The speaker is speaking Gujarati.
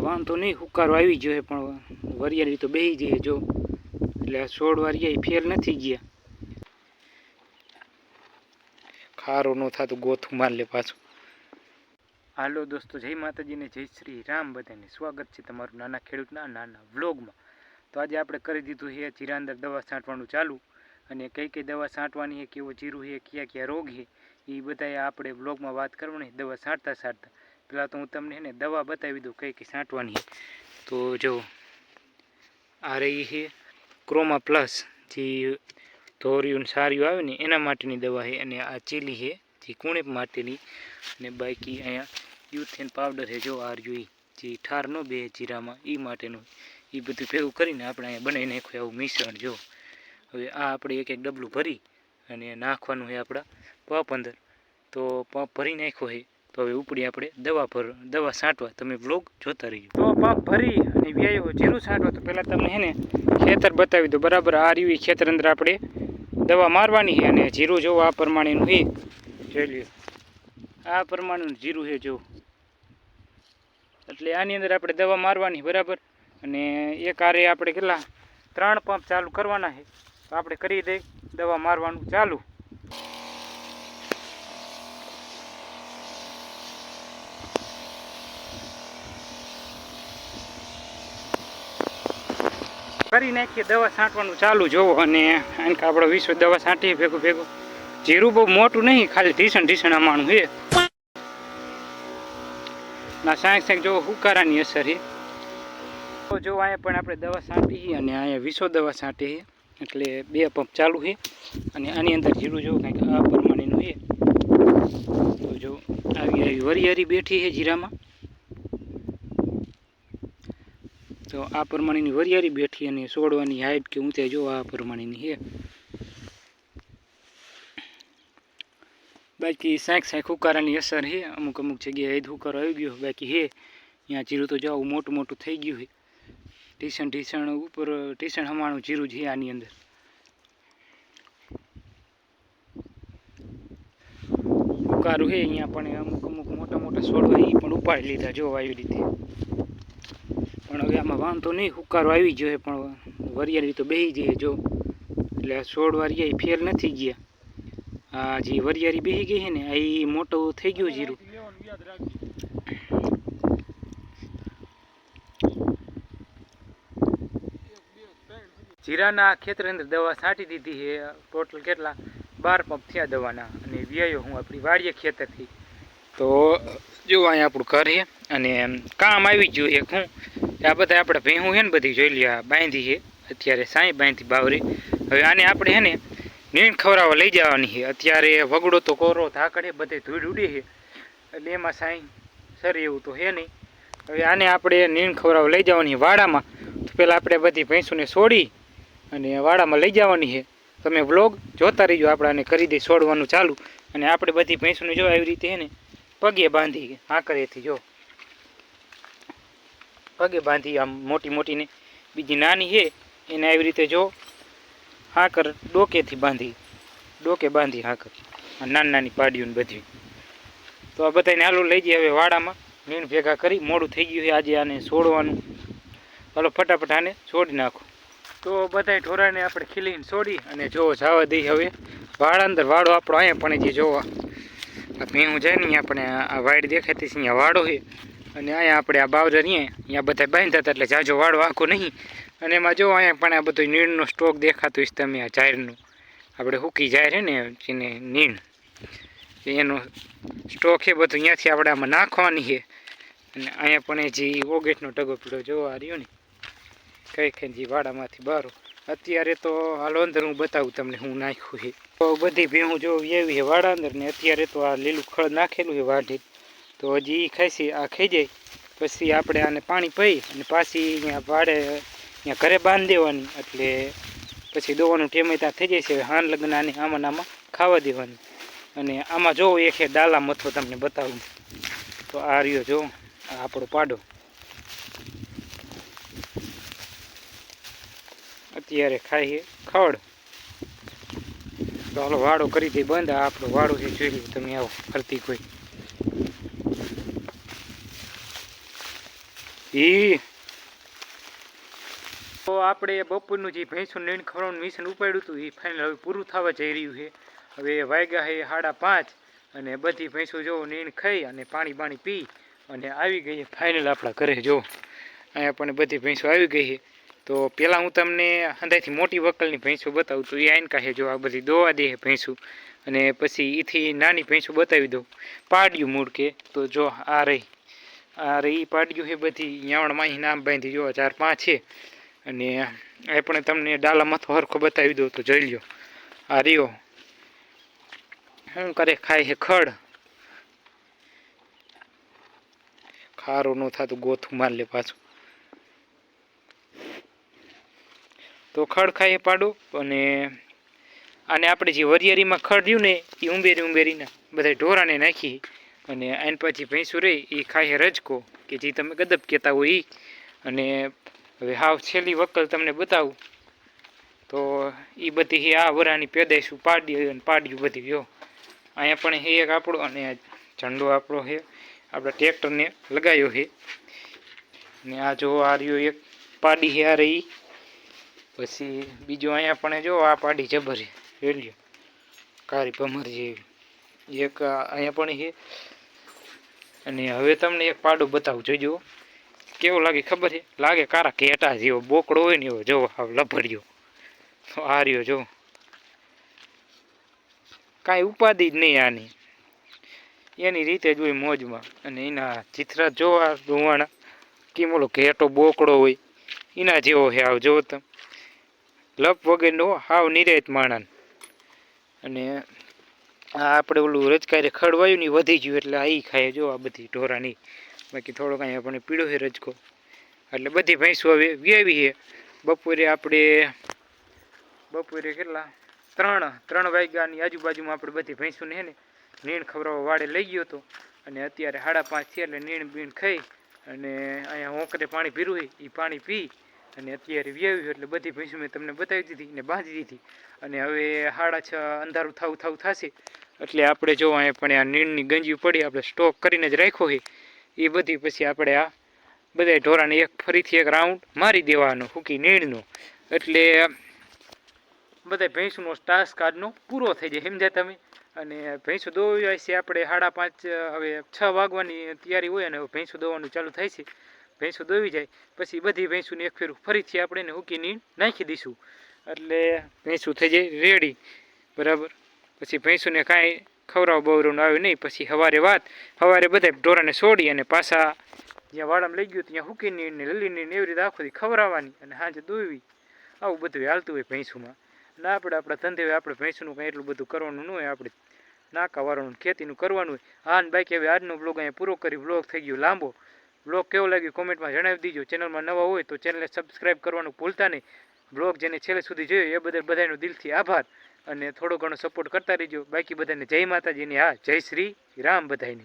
વાંધો નહીં, હુકારો આવી ગયો પણ વરિયાળી તો બેસી જઈએ જો. એટલે આ સોળ વારિયા ફેલ નથી ગયા. ખારો ન થતું, ગોથું માર લે પાછું. હાલો દોસ્તો, જય માતાજીને જય શ્રી રામ બધાને. સ્વાગત છે તમારું નાના ખેડૂતના નાના વ્લોગમાં. તો આજે આપણે કરી દીધું છે ચીરાંદર દવા છાંટવાનું ચાલુ. અને કઈ કઈ દવા છાંટવાની છે, કેવો જીરું છે, કયા કયા રોગ છે, એ બધાએ આપણે વ્લોગમાં વાત કરવાની દવા છાંટતા છાંટતા. પહેલાં તો હું તમને એને દવા બતાવી દઉં કઈ કઈ છાંટવાની. તો જો, આ રહી છે ક્રોમા પ્લસ જે ધોરિયું સારિયું આવે ને એના માટેની દવા છે અને આ ચીલી છે જે કુણેપ માટેની અને બાકી અહીંયા યુથેન પાવડર છે જો આર જોઈ જે ઠાર નો બે જીરામાં એ માટેનું. એ બધું ભેગું કરીને આપણે અહીંયા બનાવી નાખ્યું આવું મિશ્રણ, જો. હવે આ આપણે એક એક ડબલું ભરી અને નાખવાનું છે આપણા પંપ અંદર. તો પંપ ભરી નાખ્યો છે. તો હવે ઉપડી આપણે દવા ભર, દવા છાંટવા. તમે બ્લોગ જોતા રહીએ તો પંપ ભરી અને વ્યાયો જીરું છાંટવા તો પહેલાં તમને છે ને ખેતર બતાવી દો બરાબર આ રહ્યું ખેતર અંદર આપણે દવા મારવાની છે અને જીરું જોવો આ પ્રમાણેનું છે જોઈ લ્યો. આ પ્રમાણેનું જીરું છે જો. એટલે આની અંદર આપણે દવા મારવાની, બરાબર? અને એક આરે આપણે કેટલા? ત્રણ પંપ ચાલુ કરવાના છે તો આપણે કરી દઈ દવા મારવાનું ચાલુ. કરી નાખીએ, દવા છાંટવાનું ચાલુ જોવો અને કારણ કે આપણે વિશ્વ દવા છાંટીએ ભેગું ભેગું. જીરું બહુ મોટું નહીં, ખાલી ઢીસણ ઢીસણ અમાણું છે. ના સાંક સાંક જોવો હુકારાની અસર છે. જો અહીંયા પણ આપણે દવા છાંટીએ અને અહીંયા વિશ્વ દવા છાંટીએ એટલે બે પંપ ચાલુ છે અને આની અંદર જીરું જોવું કંઈક આ પ્રમાણેનું છે. તો જો આવી આવી હરી બેઠી છે જીરામાં. તો આ પ્રમાણેની વરિયારી બેઠી અને સોડવાની હાઈટ કે ઊંચાઈ જો આ પ્રમાણેની છે. બાકી સાંક સાંક હુકારાની અસર છે. અમુક અમુક જગ્યાએ હુકારો આવી ગયો. બાકી હે અહીંયા જીરું તો જાવ મોટું મોટું થઈ ગયું છે. ટીસણ ટીસણ ઉપર ટીસણ હમાણું જીરું છે આની અંદર. હુકારું છે. અહીંયા પણ અમુક અમુક મોટા મોટા છોડવા એ પણ ઉપાડી લીધા જો આવી રીતે. હવે આમાં વાંધો નહીં, હુકારો આવી જોઈએ પણ વરિયાળી તો બેહી જઈએ જો. એટલે છોડ વારિયા ફેલ નથી ગયા. આ જે વરિયાળી બેહી ગઈ ને એ મોટો થઈ ગયું જીરું. જીરાના ખેતર અંદર દવા છાંટી દીધી છે. ટોટલ કેટલા? બાર પંપ થયા દવાના. અને વ્યાયો હું આપણી વાડીએ ખેતરથી. તો, જો અહીંયા આપણું ઘર છે, અને કામ આવી ગયું એક હું. આ બધા આપણે ભેહું છે ને બધી જોઈ લે આ બાંધી છે. અત્યારે સાંઈ બાંધી બાવરી. હવે આને આપણે છે ને નીણ ખવરાવા લઈ જવાની છે. અત્યારે વગડો તો કોરો ધાકડે બધે ધૂળ ઉડે છે. એટલે એમાં સાંઈ સર એવું તો છે નહીં. હવે આને આપણે નીણ ખવરાવા લઈ જવાની વાડામાં. તો પહેલાં આપણે બધી ભેંસોને છોડી અને વાડામાં લઈ જવાની છે. તમે વ્લોગ જોતા રહીજો, આપણે આને કરી દઈ છોડવાનું ચાલુ. અને આપણે બધી ભેંસોને જો આવી રીતે છે ને પગે બાંધી હાકરેથી જો. પગે બાંધી આમ મોટી મોટીને. બીજી નાની છે, એને આવી રીતે જો હાકર ડોકેથી બાંધી, ડોકે બાંધી હાકર. નાની નાની પાડીઓને બધી. તો આ બધાને હાલો લઈ જઈએ હવે વાડામાં. મીણ ભેગા કરી, મોડું થઈ ગયું છે, આજે આને છોડવાનું હાલો ફટાફટ આને છોડી નાખો. તો બધાય ઢોરાને આપણે ખીલીને છોડી અને જો જવા દઈ હવે. વાળા અંદર વાડો આપણો અહીંયા પણ જે જોવા. ભીણું જાય ને આપણે આ વાડ દેખાતી છે, અહીંયા વાડો છે. અને અહીંયા આપણે આ બાવદર અહીંયા અહીંયા બધા બાંધતા હતા એટલે જાજો વાળો આખો નહીં. અને એમાં જો અહીંયા પણ આ બધું નીણનો સ્ટોક દેખાતો હશે તમે આ જાહેરનું આપણે હૂકી જાહેર છે ને જેને નીણ. એનો સ્ટોક છે બધું અહીંયાથી આપણે આમાં નાખવાની છે. અને અહીંયા પણ એ જે ઓગેટનો ટગો પીડો જોવા રહ્યો ને. કઈ કઈ જે વાડામાંથી બારો અત્યારે તો હાલો અંદર હું બતાવું તમને હું નાખ્યું છે. તો બધી ભેહું જો એવી છે વાડા અંદર ને અત્યારે તો આ લીલું ખળ નાખેલું છે વાઢી. તો હજી એ ખાઈશી, આ ખાઈ જાય. પછી આપણે આને પાણી પી અને પાછી અહીંયા વાડે, અહીંયા ઘરે બાંધી દેવાની. એટલે પછી દોવાનું ટેમે ત્યાં થઈ જાય છે. હાન લગ્ન આને આમાં આમાં ખાવા દેવાની. અને આમાં જો એક એ ડાલા મથો તમને બતાવું. તો આ રહ્યો જો, આ આપણો પાડો. અત્યારે ખાઈએ ખડ તો હાલો વાડો કરી દે બંધ. આ આપણો વાડો છે, જોઈ લો તમે આવો, ફરતી કોઈ. ઈ. તો આપણે બપોરનું જે ભેંસું નીણ ખવડાવવાનું મિશન ઉપાડ્યું હતું એ ફાઇનલ હવે પૂરું થવા જઈ રહ્યું છે. હવે વાગ્યા છે સાડા પાંચ અને બધી ભેંસો જો નીણ ખાઈ અને પાણી પાણી પી અને આવી ગઈ ફાઇનલ આપણા ઘરે જો. અહીંયા પણ બધી ભેંસો આવી ગઈ છે. તો પહેલાં હું તમને અંદાજથી મોટી વકલની ભેંસો બતાવું તો એ આઈન કાંઈ જો આ બધી દોવા દે ભેંસું. અને પછી એથી નાની ભેંસો બતાવી દઉં. પાડ્યું મૂળ કે તો જો આ રહી. આ રહી પાડ્યું છે બધી. યાવણમાં નામ બાંધી જો ચાર પાંચ છે. અને એ પણ તમને ડાલા મથો હરખો બતાવી દઉં તો જોઈ લ્યો. આ રહ્યો. શું કરે? ખાય છે ખડ. ખારું ન થતું, ગોથું માર લે પાછું. તો ખડ ખાય પાડું. અને અને આપણે જે વરિયાળીમાં ખડ રહ્યું ને એ ઉંબેરી ઉંબેરીના બધા ઢોરાને નાખી. અને એન પછી ભેંસું રહી એ ખાય રજકો, કે જે તમે ગદબ કહેતા હોય એ અને હવે હાવ છેલ્લી વકલ તમને બતાવું. તો એ બધી હે આ વરાની પેદાઈશું પાડી અને પાડ્યું બધી જો અહીંયા પણ હે એક આપણો અને ઝંડો આપણો છે આપણા ટ્રેક્ટરને લગાવ્યો છે ને આ જો આ રહ્યો એક પાડી છે આ રહી. પછી બીજો અહીંયા પણ જો આ પાડી જબર છે રેલિયો કારી ભમર જેવી. એક અહીંયા પણ છે. અને હવે તમને એક પાડો બતાવું જોજો કેવો લાગે, ખબર છે? લાગે કારા કેટા જેવો, બોકડો હોય ને એવો, જો લભર્યો આ રહ્યો, જો. કાંઈ ઉપાધિ જ નહીં આની. એની રીતે જ હોય મોજમાં. અને એના ચિત્ર જોવા ધોવાણા કેમ ઓલો ઘેટો બોકડો હોય, એના જેવો છે આવ જોવો તમે. લપ વગરનો હાવ નિરેત માણસ. અને આપણે ઓલું રજકાય ખડવાયું ને વધી ગયું એટલે આ ખાય. જો આ બધી ઢોરાની. બાકી થોડોક અહીંયા આપણને પીળો છે રજકો. એટલે બધી ભેંસો હવે વ્યાવી છે બપોરે આપણે, બપોરે કેટલા? ત્રણ ત્રણ વાગ્યાની આજુબાજુમાં આપણે બધી ભેંસોને છે ને, નીણ ખવડાવવા વાડે લઈ ગયો હતો અને અત્યારે સાડા પાંચ છે એટલે નીણ બીણ ખાઈ અને અહીંયા હોંકરે પાણી પીરું એ પાણી પી અને અત્યારે વ્યાવ્યું એટલે બધી ભેંસો મેં તમને બતાવી દીધી ને બાંધી દીધી. અને હવે સાડા છ અંધારું થાવું થાવું થશે. એટલે આપણે જો અહીંયા પણ આ નીણની ગંજી પડી આપણે સ્ટોક કરીને જ રાખ્યો છે. એ બધી પછી આપણે આ બધા ઢોરાને એક ફરીથી એક રાઉન્ડ મારી દેવાનો ફૂકી નીણનો. એટલે બધા ભેંસનો ટાસ્ક આજનો પૂરો થઈ જાય, સમજ્યા તમે? અને ભેંસો દોવાય છે, આપણે સાડા પાંચ, હવે છ વાગવાની તૈયારી હોય અને ભેંસો દોવાનું ચાલુ થાય છે. ભેંસો દોવી જાય, પછી બધી ભેંસોને એક ફેરું ફરીથી આપણે એને હૂકી નાખી દઈશું. એટલે ભેંસું થઈ જાય રેડી, બરાબર? પછી ભેંસુને કાંઈ ખવરાવ બવરાવનું આવ્યું નહીં, પછી સવારે વાત સવારે બધા ઢોરાને છોડી અને પાછા જ્યાં વાડામાં લઈ ગયું ત્યાં હૂકી નીણ ને લીલી ને એવી રીતે આખો ખવરાવવાની અને સાંજે દોવી આવું બધું હાલતું હોય ભેંસુમાં. અને આપણે આપણા ધંધે હોય આપણે ભેંસનું કાંઈ એટલું બધું કરવાનું ન હોય, આપણે નાકા વાળવાનું ખેતીનું કરવાનું હોય. હા ને બાકી હવે આજનો બ્લોગ અહીંયા પૂરો કરી બ્લોગ થઈ ગયો લાંબો. બ્લોગ કેવો લાગ્યો કોમેન્ટમાં જણાવી દીજો. ચેનલમાં નવા હોય તો ચેનલને સબસ્ક્રાઈબ કરવાનું ભૂલતા નહીં. બ્લોગ જેને છેલ્લે સુધી જોયો એ બદલ બધાનો દિલથી આભાર અને થોડો ઘણો સપોર્ટ કરતા રહીજો. બાકી બધાને જય માતાજીની હા, જય શ્રી રામ બધાને